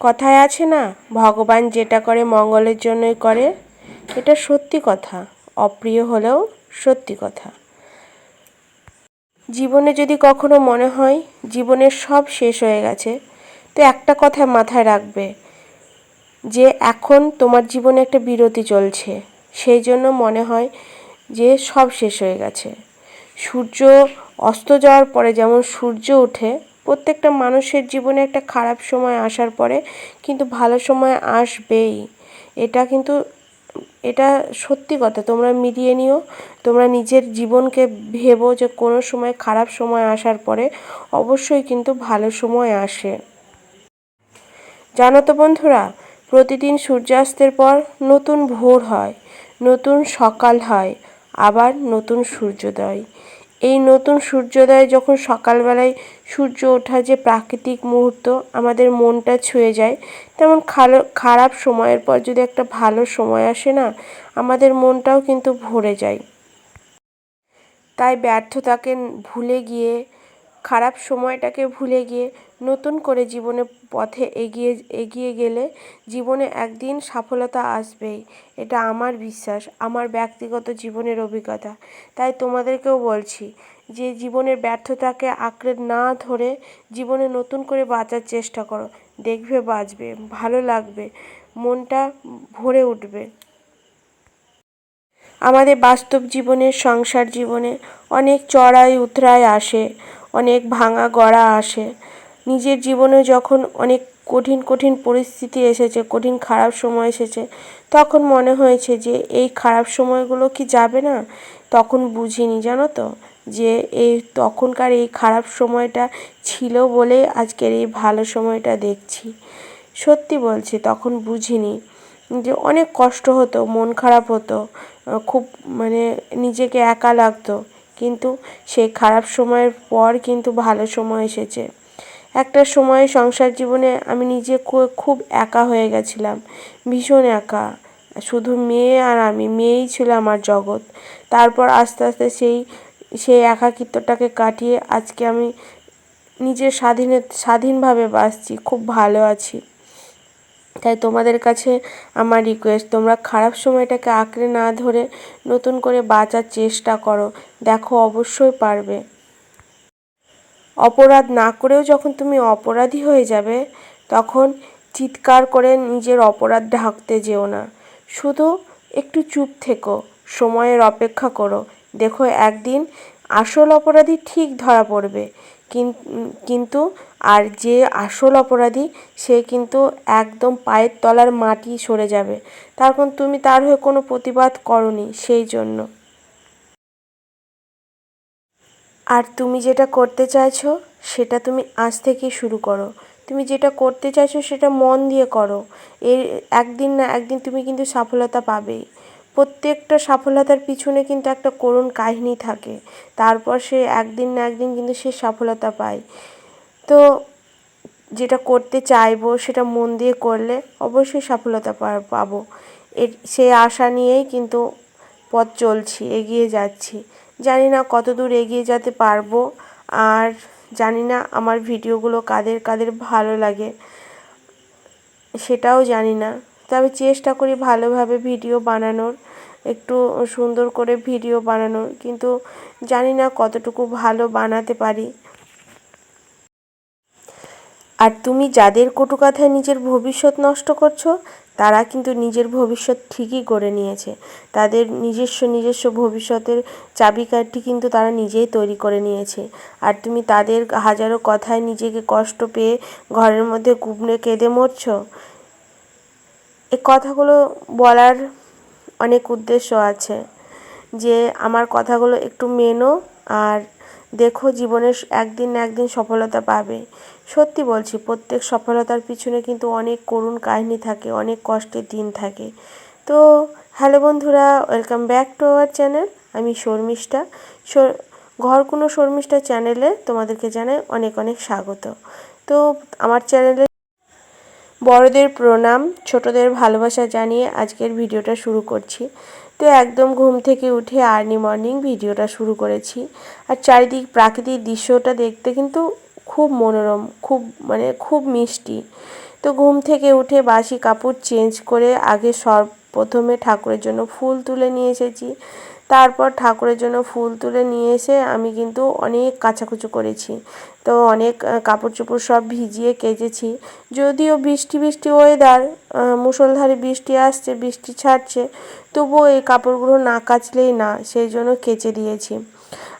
কথায় আছে না, ভগবান যেটা করে মঙ্গলের জন্যই করে। এটা সত্যি কথা, অপ্রিয় হলেও সত্যি কথা। জীবনে যদি কখনো মনে হয়, জীবনের সব শেষ হয়ে গেছে, তো একটা কথা মাথায় রাখবে, যে এখন তোমার জীবনে একটা বিরতি চলছে। সেই জন্য মনে হয় যে সব শেষ হয়ে গেছে। সূর্য অস্ত যাওয়ার পরে যেমন সূর্য ওঠে প্রত্যেকটা মানুষের জীবনে একটা খারাপ সময় আসার পরে কিন্তু ভালো সময় আসবেই। এটা কিন্তু, এটা সত্যি কথা। তোমরা মিলিয়ে নিও। তোমরা নিজের জীবনকে ভেবো যে কোনো সময় খারাপ সময় আসার পরে অবশ্যই কিন্তু ভালো সময় আসে। জানো তো বন্ধুরা, প্রতিদিন সূর্যাস্তের পর নতুন ভোর হয়, নতুন সকাল হয়, আবার নতুন সূর্যোদয়। এই নতুন সূর্যোদয় যখন সকালবেলায় সূর্য ওঠা যে প্রাকৃতিক মুহূর্ত, আমাদের মনটা ছুঁয়ে যায়, তেমন খারাপ সময়ের পর যদি একটা ভালো সময় আসে না, আমাদের মনটাও কিন্তু ভরে যায়। তাই ব্যর্থতাকে ভুলে গিয়ে খারাপ সময়টাকে ভুলে গিয়ে নতুন করে জীবনে পথে এগিয়ে এগিয়ে গেলে জীবনে একদিন সফলতা আসবেই। এটা আমার বিশ্বাস, আমার ব্যক্তিগত জীবনের অভিজ্ঞতা। তাই তোমাদেরকেও বলছি যে জীবনের ব্যর্থতাকে আঁকড়ে না ধরে জীবনে নতুন করে বাঁচার চেষ্টা করো। দেখবে, বাঁচবে, ভালো লাগবে, মনটা ভরে উঠবে। আমাদের বাস্তব জীবনের, সংসার জীবনে অনেক চড়াই উতরাই আসে। অনেক ভাঙা গড়া আসে। নিজের জীবনে যখন অনেক কঠিন কঠিন পরিস্থিতি এসেছে, কঠিন খারাপ সময় এসেছে, তখন মনে হয়েছে যে এই খারাপ সময়গুলো কি যাবে না? তখন বুঝিনি, জানো তো? যে এই তখনকার এই খারাপ সময়টা ছিল বলেই আজকের এই ভালো সময়টা দেখছি। সত্যি বলছি, তখন বুঝিনি যে অনেক কষ্ট হতো, মন খারাপ হতো খুব মানে নিজেকে একা লাগতো। কিন্তু সেই খারাপ সময়ের পর কিন্তু ভালো সময় এসেছে। একটা সময় সংসার জীবনে আমি নিজে খুব একা হয়ে গেছিলাম, ভীষণ একা। শুধু মেয়ে আর আমি, মেয়েই ছিল আমার জগৎ। তারপর আস্তে আস্তে সেই সেই একাকিত্বটাকে কাটিয়ে আজকে আমি নিজের স্বাধীনে, স্বাধীনভাবে বাঁচছি, খুব ভালো আছি। তাই তোমাদের কাছে আমার রিকোয়েস্ট তোমরা খারাপ সময়টাকে আঁকড়ে না ধরে নতুন করে বাঁচার চেষ্টা করো। দেখো, অবশ্যই পারবে। অপরাধ না করেও যখন তুমি অপরাধী হয়ে যাবে, তখন চিৎকার করে নিজের অপরাধ ঢাকতে যেও না। শুধু একটু চুপ থেকো, সময়ের অপেক্ষা করো। দেখো, একদিন আসল অপরাধী ঠিক ধরা পড়বে। কিন্তু আর যে আসল অপরাধী, সে কিন্তু একদম পায়ের তলার মাটি সরে যাবে। তার তুমি তার হয়ে কোনো প্রতিবাদ করনি সেই জন্য। আর তুমি যেটা করতে চাইছো, সেটা তুমি আজ থেকেই শুরু করো। তুমি যেটা করতে চাইছো, সেটা মন দিয়ে করো। এর একদিন না একদিন তুমি কিন্তু সফলতা পাবেই। প্রত্যেকটা সফলতার পিছনে কিন্তু একটা করুণ কাহিনী থাকে। তারপর সে একদিন না একদিন কিন্তু সে সফলতা পায়। তো যেটা করতে চাইব, সেটা মন দিয়ে করলে অবশ্যই সফলতা পাবো। এর সেই আশা নিয়েই কিন্তু পথ চলছি, এগিয়ে যাচ্ছি। জানি না কত দূর এগিয়ে যেতে পারব, আর জানি না আমার ভিডিওগুলো কাদের কাদের ভালো লাগে, সেটাও জানি না। তবে চেষ্টা করি ভালোভাবে ভিডিও বানানোর, একটু সুন্দর করে ভিডিও বানানোর, কিন্তু জানি না কতটুকু ভালো বানাতে পারি। আর তুমি যাদের কটুকাথায় নিজের ভবিষ্যৎ নষ্ট করছ, তারা কিন্তু নিজের ভবিষ্যৎ ঠিকই করে নিয়েছে। তাদের নিজস্ব নিজস্ব ভবিষ্যতের চাবিকাঠি কিন্তু তারা নিজেই তৈরি করে নিয়েছে। আর তুমি তাদের হাজারো কথায় নিজেকে কষ্ট পেয়ে ঘরের মধ্যে কুবড়ে কেঁদে মরছ? এ কথাগুলো বলার অনেক উদ্দেশ্য আছে। যে আমার কথাগুলো একটু মেনো আর দেখো জীবনে একদিন না একদিন সফলতা পাবে। সত্যি বলছি, প্রত্যেক সফলতার পিছনে কিন্তু অনেক করুণ কাহিনী থাকে, অনেক কষ্টের দিন থাকে। তো হ্যালো বন্ধুরা, welcome back to our channel. আমি শর্মিষ্ঠা। ঘর কোনো শর্মিষ্ঠা চ্যানেলে তোমাদেরকে জানাই অনেক অনেক স্বাগত। তো আমার চ্যানেলে বড়দের প্রণাম, ছোটদের ভালোবাসা জানিয়ে আজকের ভিডিওটা শুরু করছি। তো একদম ঘুম থেকে উঠে আর্লি মর্নিং ভিডিওটা শুরু করেছি। আর চারিদিক প্রাকৃতিক দৃশ্যটা দেখতে কিন্তু খুব মনোরম, খুব মানে খুব মিষ্টি। তো ঘুম থেকে উঠে বাসি কাপড় চেঞ্জ করে আগে সব প্রথমে ঠাকুরের জন্য ফুল তুলে নিয়ে এসেছি। তারপর ঠাকুরের জন্য ফুল তুলে নিয়ে এসে আমি কিন্তু অনেক কাচাকুচু করেছি। তো অনেক কাপড় চোপড় সব ভিজিয়ে কেচেছি। যদিও বৃষ্টি বৃষ্টি ওয়েদার মুষলধারে বৃষ্টি আসছে, বৃষ্টি ছাড়ছে, তবুও এই কাপড়গুলো না কাচলেই না, সেই জন্য কেচে দিয়েছি।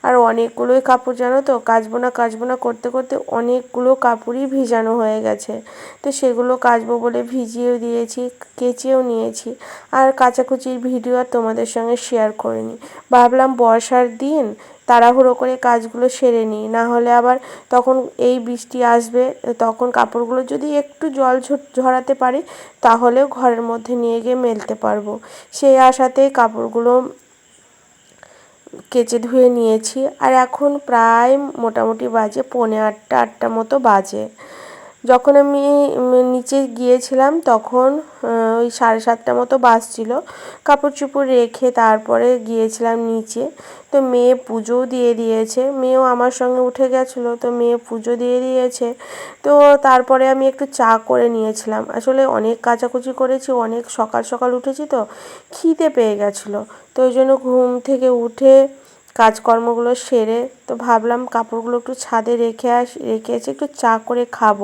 আর অনেকগুলোই কাপড় জানো তো? কাচবো না কাচবো না করতে করতে অনেকগুলো কাপড়ই ভিজানো হয়ে গেছে। তো সেগুলো কাচবো বলে ভিজিয়েও দিয়েছি, কেচেও নিয়েছি। আর কাচাকুচির ভিডিও আর তোমাদের সঙ্গে শেয়ার করিনি। ভাবলাম বর্ষার দিন তাড়াহুড়ো করে কাজগুলো সেরে নিই। না হলে আবার তখন এই বৃষ্টি আসবে, তখন কাপড়গুলো যদি একটু জল ঝরাতে পারি, তাহলেও ঘরের মধ্যে নিয়ে গিয়ে মেলতে পারব। সেই আশাতেই কাপড়গুলো কেচে ধুয়ে নিয়েছি। আর এখন প্রায় মোটামুটি বাজে পৌনে আটটা আটটা মতো বাজে। যখন আমি নিচে গিয়েছিলাম তখন ওই সাড়ে সাতটা মতো বাজছিল কাপড় চোপড় রেখে তারপরে গিয়েছিলাম নিচে। তো মেয়ে পুজোও দিয়ে দিয়েছে। মেয়েও আমার সঙ্গে উঠে গেছিল, তো মেয়ে পুজো দিয়ে দিয়েছে। তো তারপরে আমি একটু চা করে নিয়েছিলাম। আসলে অনেক কাচাকুচি করেছি, অনেক সকাল সকাল উঠেছি তো, খিদে পেয়ে গেছিল। তো ওই জন্য ঘুম থেকে উঠে কাজকর্মগুলো সেরে তো ভাবলাম কাপড়গুলো একটু ছাদে রেখে আসি, রেখে এসে একটু চা করে খাব।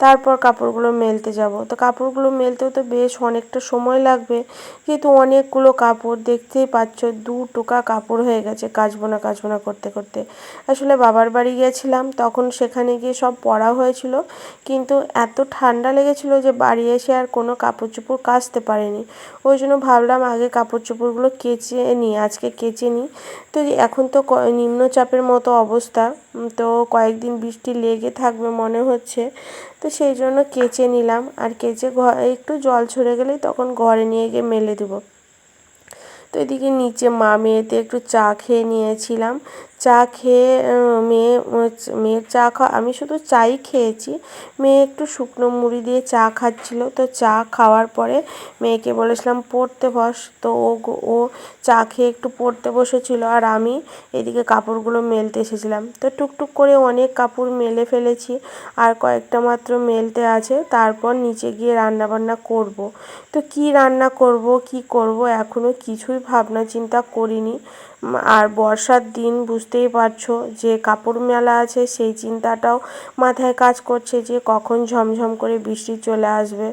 তারপর কাপড়গুলো মেলতে যাব। তো কাপড়গুলো মেলতেও তো বেশ অনেকটা সময় লাগবে। যেহেতু অনেকগুলো কাপড় দেখতেই পাচ্ছ দু টোকা কাপড় হয়ে গেছে কাচবো না কাচবো না করতে করতে। আসলে বাবার বাড়ি গিয়েছিলাম, তখন সেখানে গিয়ে সব পরা হয়েছিল। কিন্তু এত ঠান্ডা লেগেছিল যে বাড়ি এসে আর কোনো কাপড় চোপড় কাচতে পারিনি। ওই জন্য ভাবলাম আগে কাপড় চোপড়গুলো কেচে নিই, আজকে কেচে নিই। তো এখন তো নিম্নচাপের মতো অবস্থা। তো কয়েকদিন বৃষ্টি লেগে থাকবে মনে হচ্ছে। তো সেই জন্য কেচে নিলাম। আর কেচে ঘরে একটু জল ছড়ে গেলেই তখন ঘরে নিয়ে গিয়ে মেলে দেবো। তো এদিকে নিচে মা মেয়েতে একটু চা খেয়ে নিয়েছিলাম। চা খেয়ে মেয়ে মেয়ের চা খাওয়া, আমি শুধু চাই খেয়েছি। মেয়ে একটু শুকনো মুড়ি দিয়ে চা খাচ্ছিল। তো চা খাওয়ার পরে মেয়েকে বলেছিলাম, পড়তে বস। তো ও ও চা খেয়ে একটু পড়তে বসেছিল আর আমি এদিকে কাপড়গুলো মেলতে এসেছিলাম। তো টুকটুক করে অনেক কাপড় মেলে ফেলেছি। আর কয়েকটা মাত্র মেলতে আছে। তারপর নিচে গিয়ে রান্না বান্না করব। তো কি রান্না করব, কি করব এখনও কিছুই ভাবনা চিন্তা করিনি। আর বর্ষার দিন বুঝতেই পারছ যে কাপড় মেলা আছে, সেই চিন্তাটাও মাথায় কাজ করছে যে কখন ঝমঝম করে বৃষ্টি চলে আসবে।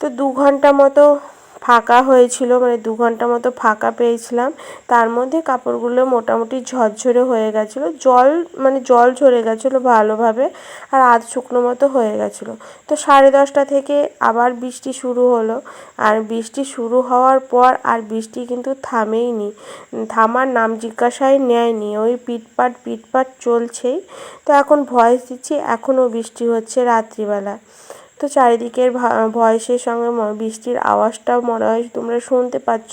তো দু ঘণ্টা মতো ফাঁকা হয়েছিল মানে দু ঘণ্টা মতো ফাঁকা পেয়েছিলাম। তার মধ্যে কাপড়গুলো মোটামুটি ঝরঝরে হয়ে গেছিল। জল মানে জল ঝরে গেছিল ভালোভাবে আর আধ শুকনো মতো হয়ে গেছিল। তো সাড়ে দশটা থেকে আবার বৃষ্টি শুরু হলো। আর বৃষ্টি শুরু হওয়ার পর আর বৃষ্টি কিন্তু থামেইনি থামার নাম জিজ্ঞাসাই নেয়নি। ওই পিটপাট পিটপাট চলছেই। তো এখন ভয়েস দিচ্ছি, এখনও বৃষ্টি হচ্ছে রাত্রিবেলা। তো চারিদিকের ভয়েসের সঙ্গে বৃষ্টির আওয়াজটাও মনে হয় তোমরা শুনতে পাচ্ছ।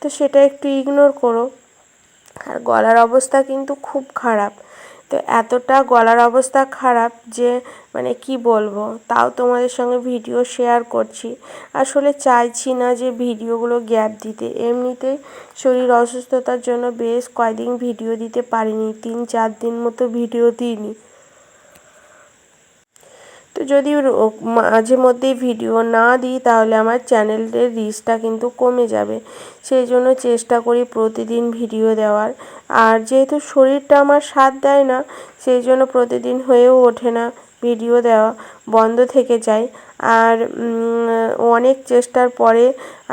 তো সেটা একটু ইগনোর করো। আর গলার অবস্থা কিন্তু খুব খারাপ। তো এতটা গলার অবস্থা খারাপ যে মানে কি বলব? তাও তোমাদের সঙ্গে ভিডিও শেয়ার করছি। আসলে চাইছি না যে ভিডিওগুলো গ্যাপ দিতে। এমনিতে শরীর অসুস্থতার জন্য বেশ কয়দিন ভিডিও দিতে পারিনি। তিন, চার দিন মতো ভিডিও দিইনি। তো যদি মাঝে মধ্যে ভিডিও না দিই, তাহলে আমার চ্যানেলের রিচটা কিন্তু কমে যাবে। সেই জন্য চেষ্টা করি প্রতিদিন ভিডিও দেওয়ার। আর যেহেতু শরীরটা আমার সাথ দেয় না, সেই জন্য প্রতিদিন হয়েও ওঠে না ভিডিও দেওয়া, বন্ধ থেকে যায়। আর অনেক চেষ্টার পরে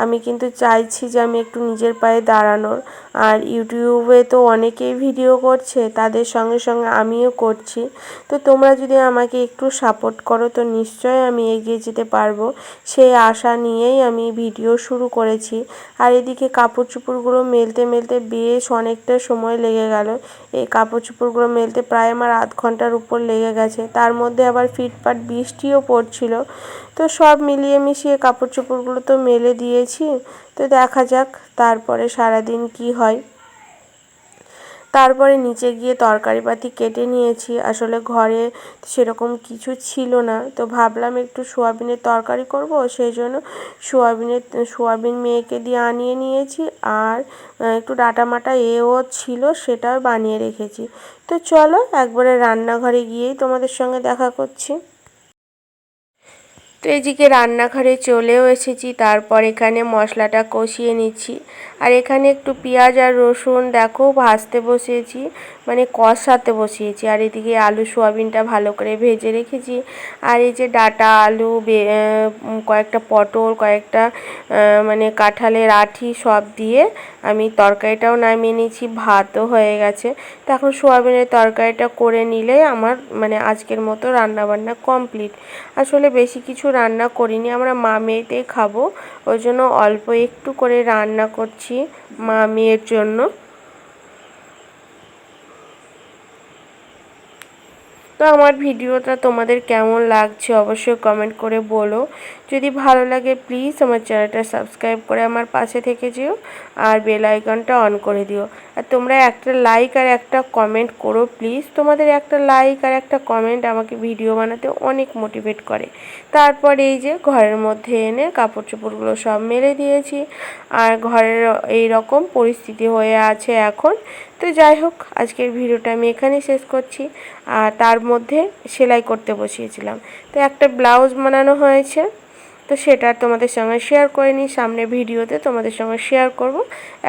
আমি কিন্তু চাইছি যে আমি একটু নিজের পায়ে দাঁড়ানোর। আর ইউটিউবে তো অনেকেই ভিডিও করছে, তাদের সঙ্গে সঙ্গে আমিও করছি। তো তোমরা যদি আমাকে একটু সাপোর্ট করো, তো নিশ্চয়ই আমি এগিয়ে যেতে পারব। সেই আশা নিয়েই আমি ভিডিও শুরু করেছি। আর এদিকে কাপড় চোপড়গুলো মেলতে মেলতে বেশ অনেকটা সময় লেগে গেল। এই কাপড় চোপড়গুলো মেলতে প্রায় আমার আধ ঘণ্টার উপর লেগে গেছে। তার মধ্যে আবার ফিটফাট বৃষ্টিও পড়ছিল। তো সব মিলিয়ে মিশিয়ে কাপড় চোপড়গুলো তো মেলে দিয়েছি। তো দেখা যাক তারপরে সারাদিন কি হয়। তারপরে নিচে গিয়ে তরকারিপাতি কেটে নিয়েছি। আসলে ঘরে সেরকম কিছু ছিল না। তো ভাবলাম একটু সোয়াবিনের তরকারি করব সেই জন্য সোয়াবিনের, সোয়াবিন মেয়েকে দিয়ে আনিয়ে নিয়েছি। আর একটু ডাটা মাটা এও ছিল, সেটাও বানিয়ে রেখেছি। তো চলো একবারে রান্নাঘরে গিয়েই তোমাদের সঙ্গে দেখা করছি। তো এদিকে রান্নাঘরে চলেও এসেছি, তারপর এখানে মশলাটা কষিয়ে নিচ্ছি। আর এখানে একটু পেঁয়াজ আর রসুন দেখো ভাজতে বসিয়েছি মানে কষাতে বসিয়েছি। আর এদিকে আলু সোয়াবিনটা ভালো করে ভেজে রেখেছি। আর এই যে ডাটা আলু কয়েকটা পটল, কয়েকটা মানে কাঁঠালের আঠি সব দিয়ে আমি তরকারিটাও নামিয়ে নিয়েছি, ভাতও হয়ে গেছে। তো এখন সোয়াবিনের তরকারিটা করে নিলে আমার মানে আজকের মতো রান্নাবান্না কমপ্লিট। আসলে বেশি কিছু রান্না করিনি, আমরা মা মেয়েতেই খাব। ওই জন্য অল্প একটু করে রান্না করছি মা মেয়ের জন্য। আমার ভিডিওটা তোমাদের কেমন লাগছে অবশ্যই কমেন্ট করে বলো। যদি ভালো লাগে প্লিজ আমার চ্যানেলটা সাবস্ক্রাইব করে আমার পাশে থেকে যেও আর বেল আইকনটা অন করে দিও। আর তোমরা একটা লাইক আর একটা কমেন্ট করো প্লিজ তোমাদের একটা লাইক আর একটা কমেন্ট আমাকে ভিডিও বানাতে অনেক মোটিভেট করে। তারপর এই যে ঘরের মধ্যে এনে কাপড় চোপড়গুলো সব মেলে দিয়েছি আর ঘরের এই রকম পরিস্থিতি হয়ে আছে এখন। তো যাই হোক, আজকের ভিডিওটা আমি এখানেই শেষ করছি। আর তার মধ্যে সেলাই করতে বসিয়েছিলাম। তো একটা ব্লাউজ বানানো হয়েছে, তো সেটা তোমাদের সঙ্গে শেয়ার করে নিই সামনে ভিডিওতে তোমাদের সঙ্গে শেয়ার করব।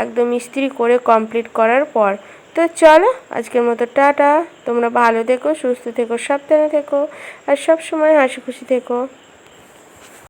একদম ইস্ত্রি করে কমপ্লিট করার পর। তো চলো, আজকের মতো টাটা। তোমরা ভালো থেকো, সুস্থ থেকো, সাবধানে থেকো। আর সব সময় হাসি খুশি থেকো।